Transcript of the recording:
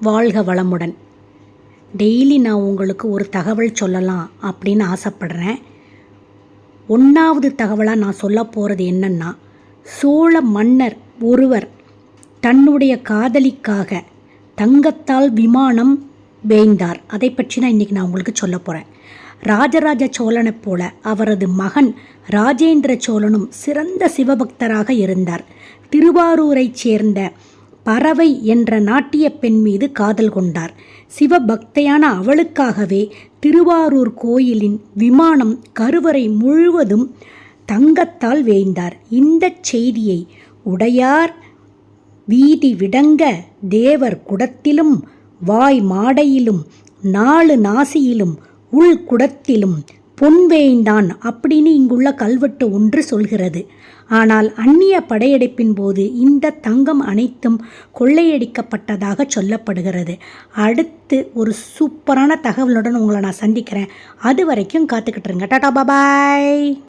வாழ்க வளமுடன். டெய்லி நான் உங்களுக்கு ஒரு தகவல் சொல்லலாம் அப்படின்னு ஆசைப்படுறேன். ஒன்றாவது தகவலாக நான் சொல்ல போகிறது என்னன்னா சோழ மன்னர் ஒருவர் தன்னுடைய காதலிக்காக தங்கத்தால் விமானம் வேய்ந்தார் அதை பற்றி நான் இன்றைக்கி நான் உங்களுக்கு சொல்ல போகிறேன் ராஜராஜ சோழனைப் போல அவரது மகன் ராஜேந்திர சோழனும் சிறந்த சிவபக்தராக இருந்தார். திருவாரூரைச் சேர்ந்த பறவை என்ற நாட்டிய பெண் மீது காதல் கொண்டார். சிவபக்தையான அவளுக்காகவே திருவாரூர் கோயிலின் விமானம் கருவறை முழுவதும் தங்கத்தால் வேய்ந்தார். இந்த செய்தியை உடையார் வீதி விடங்க தேவர் குடத்திலும் வாய் மாடையிலும் நாலு நாசியிலும் உள் குடத்திலும் பொன்வேய்ந்தான் அப்படின்னு இங்குள்ள கல்வெட்டு ஒன்று சொல்கிறது. ஆனால் அந்நிய படையெடுப்பின் போது இந்த தங்கம் அனைத்தும் கொள்ளையடிக்கப்பட்டதாக சொல்லப்படுகிறது. அடுத்து ஒரு சூப்பரான தகவலுடன் உங்களை நான் சந்திக்கிறேன். அது வரைக்கும் காத்துக்கிட்டு இருங்க. டாடா பாபாய்!